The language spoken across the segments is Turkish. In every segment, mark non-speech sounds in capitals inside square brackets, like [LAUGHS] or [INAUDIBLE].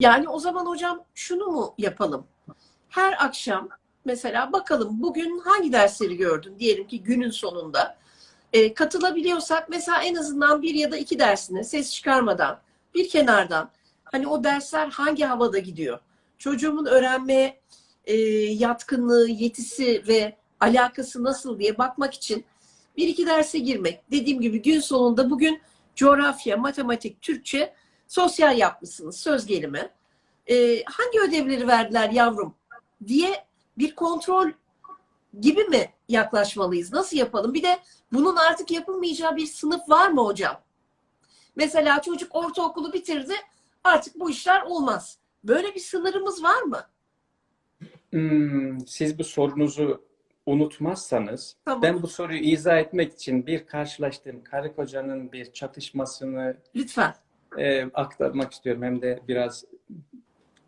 Yani o zaman hocam şunu mu yapalım? Her akşam mesela bakalım bugün hangi dersleri gördün diyelim ki günün sonunda. E, katılabiliyorsak mesela en azından bir ya da iki dersine ses çıkarmadan bir kenardan hani o dersler hangi havada gidiyor? Çocuğumun öğrenmeye e, yatkınlığı, yetisi ve alakası nasıl diye bakmak için bir iki derse girmek. Dediğim gibi gün sonunda bugün coğrafya, matematik, Türkçe, sosyal yapmışsınız söz gelimi. Ee, hangi ödevleri verdiler yavrum diye bir kontrol gibi mi yaklaşmalıyız? Nasıl yapalım? Bir de bunun artık yapılmayacağı bir sınıf var mı hocam? Mesela çocuk ortaokulu bitirdi artık bu işler olmaz. Böyle bir sınırımız var mı? Hmm, siz bu sorunuzu unutmazsanız Tamam. ben bu soruyu izah etmek için bir karşılaştığım karı kocanın bir çatışmasını Lütfen. E, aktarmak istiyorum. Hem de biraz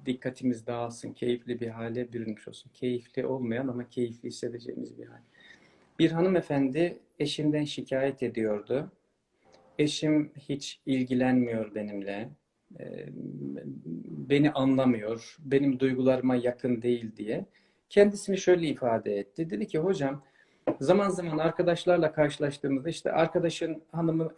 dikkatimiz dağılsın, keyifli bir hale bürünmüş olsun. Keyifli olmayan ama keyifli hissedeceğimiz bir hal. Bir hanımefendi eşinden şikayet ediyordu. Eşim hiç ilgilenmiyor benimle. E, beni anlamıyor, benim duygularıma yakın değil diye. Kendisini şöyle ifade etti. Dedi ki hocam zaman zaman arkadaşlarla karşılaştığımızda işte arkadaşın hanımı,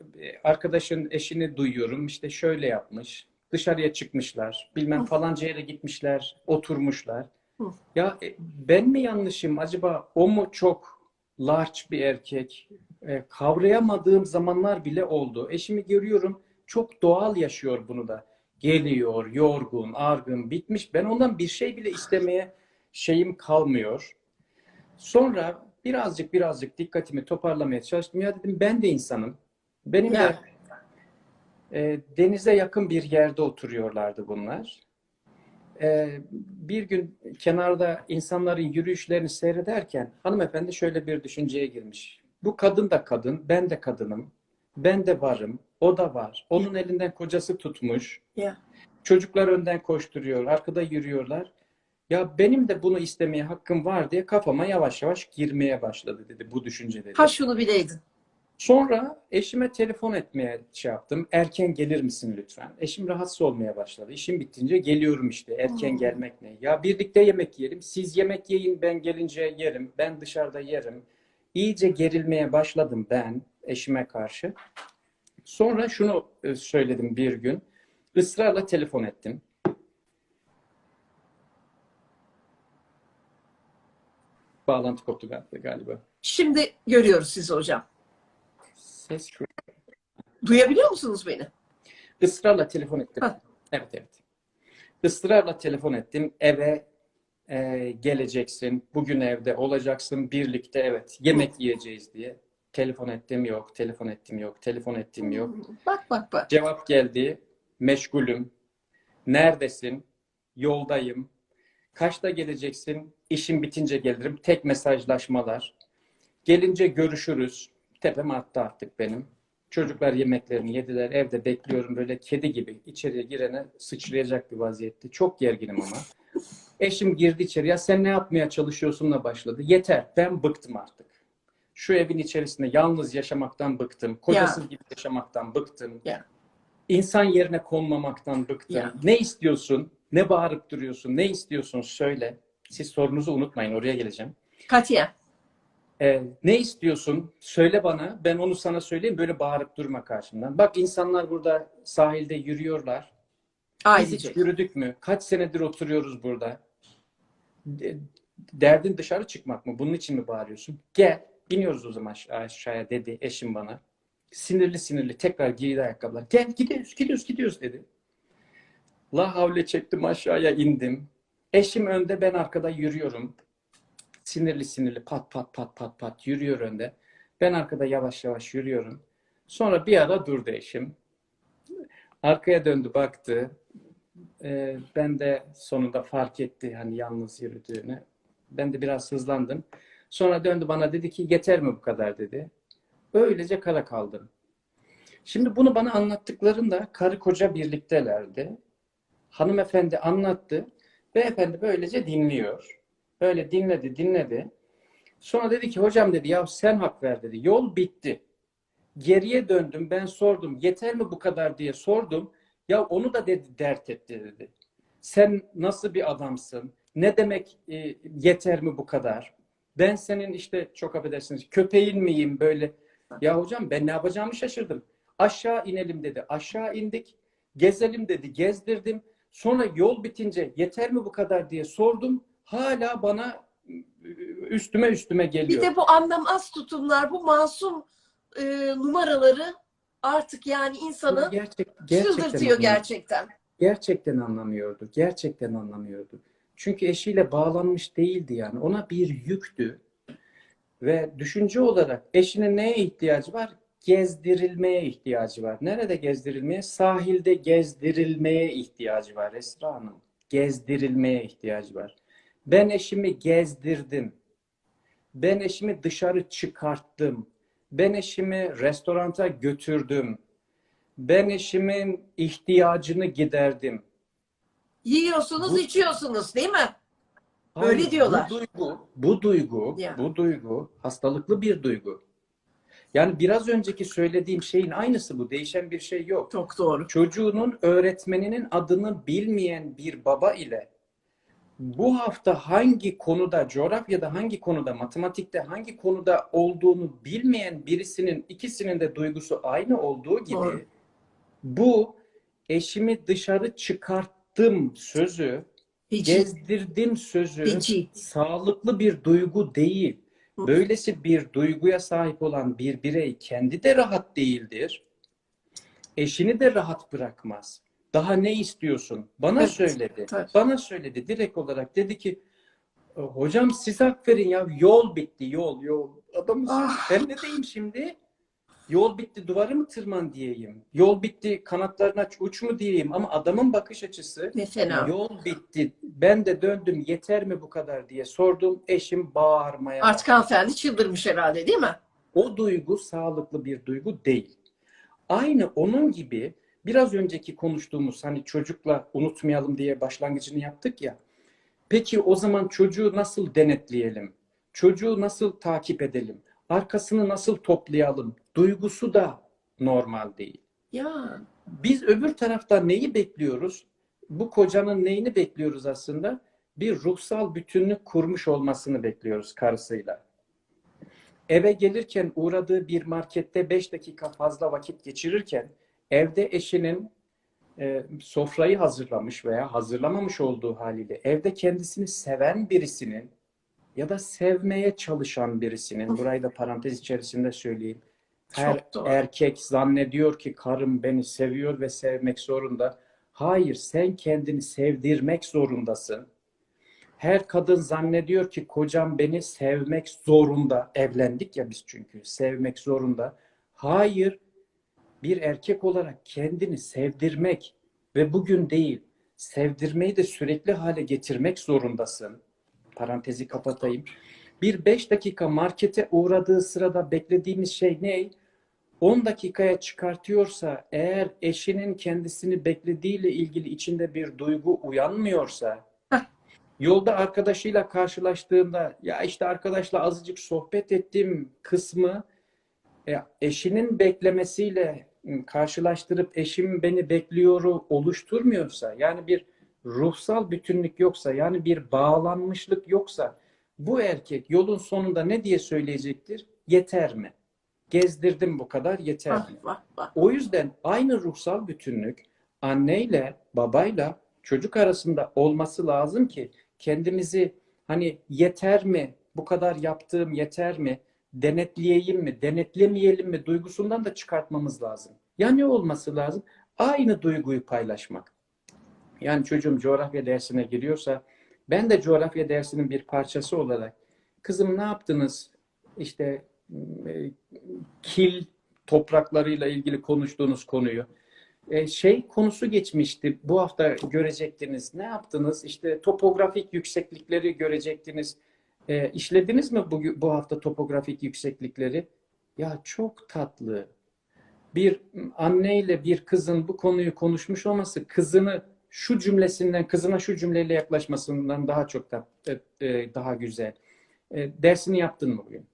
arkadaşın eşini duyuyorum. işte şöyle yapmış, dışarıya çıkmışlar, bilmem falanca yere gitmişler, oturmuşlar. Ya e, ben mi yanlışım? Acaba o mu çok large bir erkek? E, kavrayamadığım zamanlar bile oldu. Eşimi görüyorum, çok doğal yaşıyor bunu da. Geliyor, yorgun, argın, bitmiş. Ben ondan bir şey bile istemeye şeyim kalmıyor. Sonra birazcık birazcık dikkatimi toparlamaya çalıştım. Ya dedim ben de insanım. Benim de e, denize yakın bir yerde oturuyorlardı bunlar. E, bir gün kenarda insanların yürüyüşlerini seyrederken hanımefendi şöyle bir düşünceye girmiş. Bu kadın da kadın, ben de kadınım. Ben de varım, o da var. Onun elinden kocası tutmuş. Ya. Çocuklar önden koşturuyor, arkada yürüyorlar. Ya benim de bunu istemeye hakkım var diye kafama yavaş yavaş girmeye başladı dedi bu düşünce dedi. Ha şunu bileydin. Sonra eşime telefon etmeye şey yaptım. Erken gelir misin lütfen? Eşim rahatsız olmaya başladı. İşim bittince geliyorum işte. Erken Hmm. gelmek ne? Ya birlikte yemek yiyelim. Siz yemek yiyin ben gelince yerim. Ben dışarıda yerim. İyice gerilmeye başladım ben eşime karşı. Sonra şunu e, söyledim bir gün. Israrla telefon ettim. Bağlantı koptu galiba. Şimdi görüyoruz sizi hocam. Ses şu. Duyabiliyor musunuz beni? Israrla telefon ettim. Hah. Evet evet. Israrla telefon ettim. Eve e, geleceksin. Bugün evde olacaksın. Birlikte evet. Yemek yiyeceğiz diye. Telefon ettim yok. Telefon ettim yok. Telefon ettim yok. Bak bak bak. Cevap geldi. Meşgulüm. Neredesin? Yoldayım. Kaçta geleceksin? İşim bitince gelirim. Tek mesajlaşmalar. Gelince görüşürüz. Tepem attı artık benim. Çocuklar yemeklerini yediler. Evde bekliyorum böyle kedi gibi. içeriye girene sıçrayacak bir vaziyette. Çok gerginim ama. Eşim girdi içeri. Ya sen ne yapmaya çalışıyorsunla başladı. Yeter. Ben bıktım artık. Şu evin içerisinde yalnız yaşamaktan bıktım. Kocasız gibi yaşamaktan bıktım. Ya. İnsan yerine konmamaktan bıktım. Ya. Ne istiyorsun? Ne bağırıp duruyorsun? Ne istiyorsun? Söyle. Siz sorunuzu unutmayın. Oraya geleceğim. Katiyen. Ee, ne istiyorsun? Söyle bana. Ben onu sana söyleyeyim. Böyle bağırıp durma karşımdan. Bak insanlar burada sahilde yürüyorlar. Biz hiç Ailecek. yürüdük mü? Kaç senedir oturuyoruz burada? De- Derdin dışarı çıkmak mı? Bunun için mi bağırıyorsun? Gel. İniyoruz o zaman aş- aşağıya dedi eşim bana. Sinirli sinirli tekrar giydi ayakkabılar. Gel gidiyoruz gidiyoruz gidiyoruz dedi. La havle çektim aşağıya indim. Eşim önde ben arkada yürüyorum. Sinirli sinirli pat pat pat pat pat yürüyor önde. Ben arkada yavaş yavaş yürüyorum. Sonra bir ara durdu eşim. Arkaya döndü baktı. Ee, ben de sonunda fark etti hani yalnız yürüdüğünü. Ben de biraz hızlandım. Sonra döndü bana dedi ki yeter mi bu kadar dedi. Öylece kala kaldım. Şimdi bunu bana anlattıklarında karı koca birliktelerdi. Hanımefendi anlattı. Beyefendi böylece dinliyor. Böyle dinledi dinledi. Sonra dedi ki hocam dedi ya sen hak ver dedi. Yol bitti. Geriye döndüm ben sordum yeter mi bu kadar diye sordum. Ya onu da dedi dert etti dedi. Sen nasıl bir adamsın? Ne demek e, yeter mi bu kadar? Ben senin işte çok affedersiniz köpeğin miyim böyle? Ya hocam ben ne yapacağımı şaşırdım. Aşağı inelim dedi. Aşağı indik. Gezelim dedi. Gezdirdim. Sonra yol bitince yeter mi bu kadar diye sordum. Hala bana e, üstüme üstüme Bir geliyor. de bu anlamaz tutumlar, bu masum e, numaraları artık yani insanı Gerçek, gerçekten çıldırtıyor gerçekten. Gerçekten anlamıyordu. Gerçekten anlamıyordu. Çünkü eşiyle bağlanmış değildi yani. Ona bir yüktü. Ve düşünce olarak eşinin neye ihtiyacı var? Gezdirilmeye ihtiyacı var. Nerede gezdirilmeye? Sahilde gezdirilmeye ihtiyacı var Esra Hanım. Gezdirilmeye ihtiyacı var. Ben eşimi gezdirdim. Ben eşimi dışarı çıkarttım. Ben eşimi restoranta götürdüm. Ben eşimin ihtiyacını giderdim. Yiyorsunuz, Bu- içiyorsunuz değil mi? Öyle Hayır, diyorlar. Bu duygu, bu duygu, Ya. bu duygu hastalıklı bir duygu. Yani biraz önceki söylediğim şeyin aynısı bu. Değişen bir şey yok. Çok doğru. Çocuğunun öğretmeninin adını bilmeyen bir baba ile bu hafta hangi konuda, coğrafyada hangi konuda, matematikte hangi konuda olduğunu bilmeyen birisinin ikisinin de duygusu aynı olduğu gibi Doğru. bu eşimi dışarı çıkarttım sözü, Hiç. gezdirdim sözü Hiç. sağlıklı bir duygu değil. Böylesi bir duyguya sahip olan bir birey kendi de rahat değildir. Eşini de rahat bırakmaz. Daha ne istiyorsun? Bana Evet, söyledi. tabii. Bana söyledi direkt olarak dedi ki hocam siz hak verin ya yol bitti yol yol. Adamız Ah. ben ne diyeyim şimdi? Yol bitti duvarı mı tırman diyeyim? Yol bitti kanatlarına uç mu diyeyim? Ama adamın bakış açısı Ne fena. Yol bitti. Ben de döndüm yeter mi bu kadar diye sordum. Eşim bağırmaya Artık hanımefendi çıldırmış herhalde değil mi? O duygu sağlıklı bir duygu değil. Aynı onun gibi biraz önceki konuştuğumuz hani çocukla unutmayalım diye başlangıcını yaptık ya. Peki o zaman çocuğu nasıl denetleyelim? Çocuğu nasıl takip edelim? Arkasını nasıl toplayalım? Duygusu da normal değil. Ya Biz öbür tarafta neyi bekliyoruz? Bu kocanın neyini bekliyoruz aslında? Bir ruhsal bütünlük kurmuş olmasını bekliyoruz karısıyla. Eve gelirken uğradığı bir markette 5 dakika fazla vakit geçirirken evde eşinin e, sofrayı hazırlamış veya hazırlamamış olduğu haliyle evde kendisini seven birisinin ya da sevmeye çalışan birisinin burayı da parantez içerisinde söyleyeyim. Her erkek zannediyor ki karım beni seviyor ve sevmek zorunda. Hayır, sen kendini sevdirmek zorundasın. Her kadın zannediyor ki kocam beni sevmek zorunda. Evlendik ya biz çünkü. Sevmek zorunda. Hayır, bir erkek olarak kendini sevdirmek ve bugün değil, sevdirmeyi de sürekli hale getirmek zorundasın. Parantezi kapatayım. Bir beş dakika markete uğradığı sırada beklediğimiz şey ne? 10 dakikaya çıkartıyorsa, eğer eşinin kendisini beklediğiyle ilgili içinde bir duygu uyanmıyorsa, yolda arkadaşıyla karşılaştığında ya işte arkadaşla azıcık sohbet ettim kısmı e, eşinin beklemesiyle karşılaştırıp eşim beni bekliyoru oluşturmuyorsa, yani bir ruhsal bütünlük yoksa, yani bir bağlanmışlık yoksa, bu erkek yolun sonunda ne diye söyleyecektir? Yeter mi? Gezdirdim bu kadar yeter mi? vah vah. O yüzden aynı ruhsal bütünlük anneyle babayla çocuk arasında olması lazım ki kendimizi hani yeter mi bu kadar yaptığım yeter mi denetleyeyim mi denetlemeyelim mi duygusundan da çıkartmamız lazım. Ya ne olması lazım? Aynı duyguyu paylaşmak. Yani çocuğum coğrafya dersine giriyorsa ben de coğrafya dersinin bir parçası olarak kızım ne yaptınız? İşte kil topraklarıyla ilgili konuştuğunuz konuyu. E, şey konusu geçmişti. Bu hafta görecektiniz. Ne yaptınız? İşte topografik yükseklikleri görecektiniz. E, işlediniz mi bu, bu hafta topografik yükseklikleri? Ya çok tatlı. Bir anneyle bir kızın bu konuyu konuşmuş olması kızını şu cümlesinden, kızına şu cümleyle yaklaşmasından daha çok da e, e, daha güzel. E, dersini yaptın mı bugün?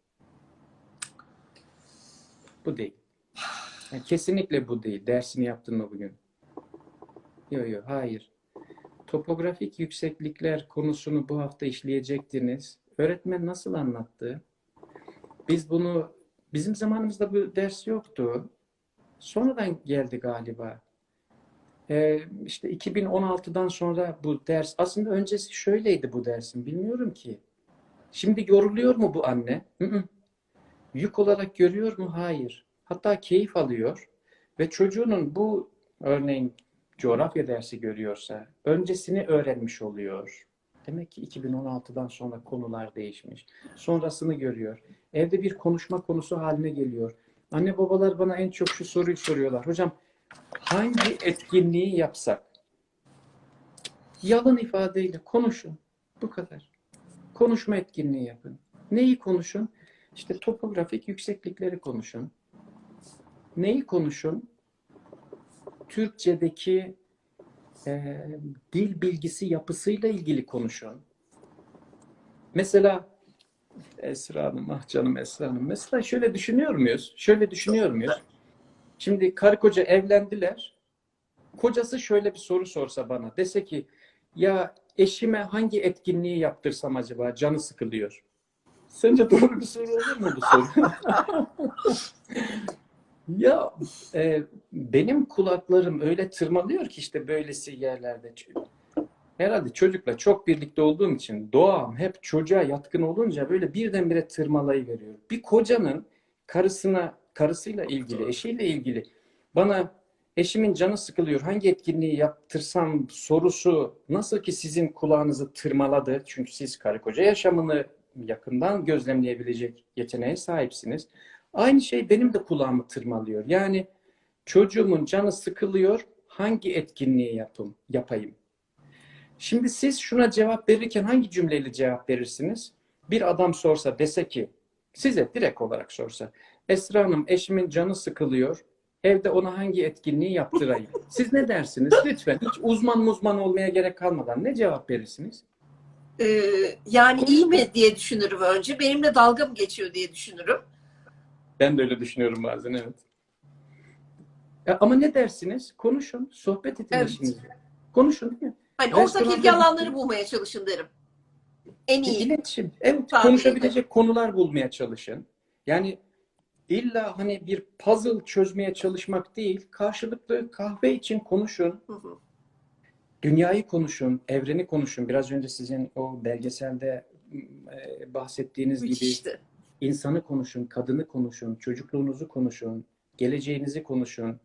Bu değil. Yani kesinlikle bu değil. Dersini yaptın mı bugün? Yok yok hayır. topografik yükseklikler konusunu bu hafta işleyecektiniz. Öğretmen nasıl anlattı? Biz bunu bizim zamanımızda bu ders yoktu. Sonradan geldi galiba. Ee, işte 2016'dan sonra bu ders aslında öncesi şöyleydi bu dersin bilmiyorum ki. Şimdi yoruluyor mu bu anne? Hı hı. Yük olarak görüyor mu? Hayır. Hatta keyif alıyor ve çocuğunun bu örneğin coğrafya dersi görüyorsa öncesini öğrenmiş oluyor. Demek ki 2016'dan sonra konular değişmiş. Sonrasını görüyor. Evde bir konuşma konusu haline geliyor. Anne babalar bana en çok şu soruyu soruyorlar. Hocam hangi etkinliği yapsak? Yalın ifadeyle konuşun. Bu kadar. Konuşma etkinliği yapın. Neyi konuşun? İşte topografik yükseklikleri konuşun. Neyi konuşun? Türkçedeki e, dil bilgisi yapısıyla ilgili konuşun. Mesela Esra Hanım, ah canım Esra Hanım. Mesela şöyle düşünüyor muyuz? Şöyle düşünüyor muyuz? Şimdi karı koca evlendiler. Kocası şöyle bir soru sorsa bana. Dese ki ya eşime hangi etkinliği yaptırsam acaba? Canı sıkılıyor. Sence doğru bir soru olur mu bu soru? [LAUGHS] ya e, benim kulaklarım öyle tırmalıyor ki işte böylesi yerlerde. Herhalde çocukla çok birlikte olduğum için doğam hep çocuğa yatkın olunca böyle birdenbire tırmalayıveriyor. Bir kocanın karısına, karısıyla ilgili, eşiyle ilgili bana eşimin canı sıkılıyor, hangi etkinliği yaptırsam sorusu nasıl ki sizin kulağınızı tırmaladı. Çünkü siz karı koca yaşamını yakından gözlemleyebilecek yeteneğe sahipsiniz. Aynı şey benim de kulağımı tırmalıyor. Yani çocuğumun canı sıkılıyor, hangi etkinliği yapım, yapayım? Şimdi siz şuna cevap verirken hangi cümleyle cevap verirsiniz? Bir adam sorsa dese ki, size direkt olarak sorsa, Esra Hanım eşimin canı sıkılıyor, evde ona hangi etkinliği yaptırayım? Siz ne dersiniz? Lütfen hiç uzman muzman olmaya gerek kalmadan ne cevap verirsiniz? Ee, yani iyi mi diye düşünürüm önce. Benimle dalga mı geçiyor diye düşünürüm. Ben de öyle düşünüyorum bazen evet. Ya ama ne dersiniz? Konuşun, sohbet edin Evet. eşinizle. Konuşun değil mi? Hani ortak ilgi alanları bulmaya çalışın derim. En iyi. İletişim. Evet, Tabii konuşabilecek konular bulmaya çalışın. Yani illa hani bir puzzle çözmeye çalışmak değil, karşılıklı kahve için konuşun. Hı hı. Dünyayı konuşun, evreni konuşun. Biraz önce sizin o belgeselde e, bahsettiğiniz gibi Müthişti. insanı konuşun, kadını konuşun, çocukluğunuzu konuşun, geleceğinizi konuşun,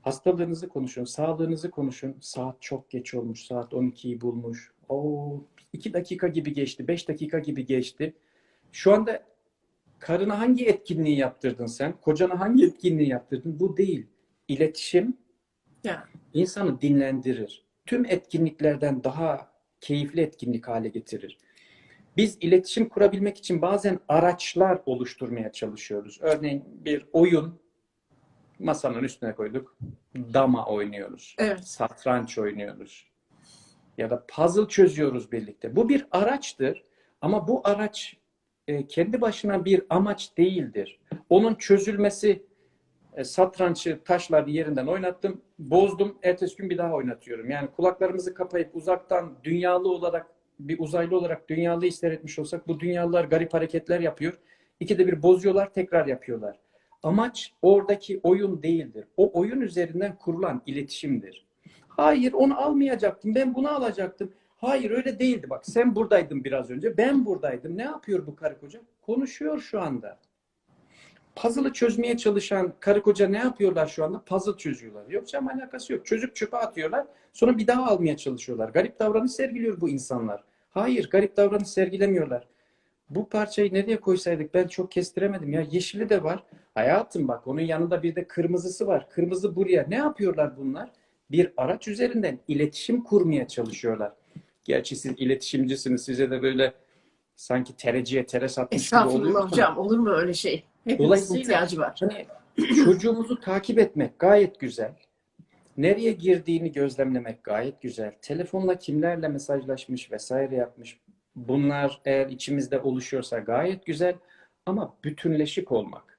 hastalığınızı konuşun, sağlığınızı konuşun. Saat çok geç olmuş, saat 12'yi bulmuş. Oo, iki dakika gibi geçti, beş dakika gibi geçti. Şu anda karına hangi etkinliği yaptırdın sen? Kocana hangi etkinliği yaptırdın? Bu değil. İletişim Ya. insanı dinlendirir. Tüm etkinliklerden daha keyifli etkinlik hale getirir. Biz iletişim kurabilmek için bazen araçlar oluşturmaya çalışıyoruz. Örneğin bir oyun masanın üstüne koyduk. Dama oynuyoruz. Evet. Satranç oynuyoruz. Ya da puzzle çözüyoruz birlikte. Bu bir araçtır ama bu araç e, kendi başına bir amaç değildir. Onun çözülmesi e, satrançı taşları yerinden oynattım, bozdum, ertesi gün bir daha oynatıyorum. Yani kulaklarımızı kapayıp uzaktan dünyalı olarak bir uzaylı olarak dünyalıyı seyretmiş olsak bu dünyalılar garip hareketler yapıyor. İkide bir bozuyorlar, tekrar yapıyorlar. Amaç oradaki oyun değildir. O oyun üzerinden kurulan iletişimdir. Hayır onu almayacaktım. Ben bunu alacaktım. Hayır öyle değildi. Bak sen buradaydın biraz önce. Ben buradaydım. Ne yapıyor bu karı koca? Konuşuyor şu anda. Puzzle'ı çözmeye çalışan karı koca ne yapıyorlar şu anda? Puzzle çözüyorlar. Yok canım alakası yok. Çocuk çöpe atıyorlar. Sonra bir daha almaya çalışıyorlar. Garip davranış sergiliyor bu insanlar. Hayır garip davranış sergilemiyorlar. Bu parçayı nereye koysaydık ben çok kestiremedim ya. Yeşili de var. Hayatım bak onun yanında bir de kırmızısı var. Kırmızı buraya. Ne yapıyorlar bunlar? Bir araç üzerinden iletişim kurmaya çalışıyorlar. Gerçi siz iletişimcisiniz. Size de böyle sanki tereciye tere satmış gibi oluyor. Estağfurullah ama- hocam. Olur mu öyle şey? Dolayısıyla- ihtiyacı var. Hani çocuğumuzu takip etmek gayet güzel. Nereye girdiğini gözlemlemek gayet güzel. Telefonla kimlerle mesajlaşmış vesaire yapmış. Bunlar eğer içimizde oluşuyorsa gayet güzel. Ama bütünleşik olmak.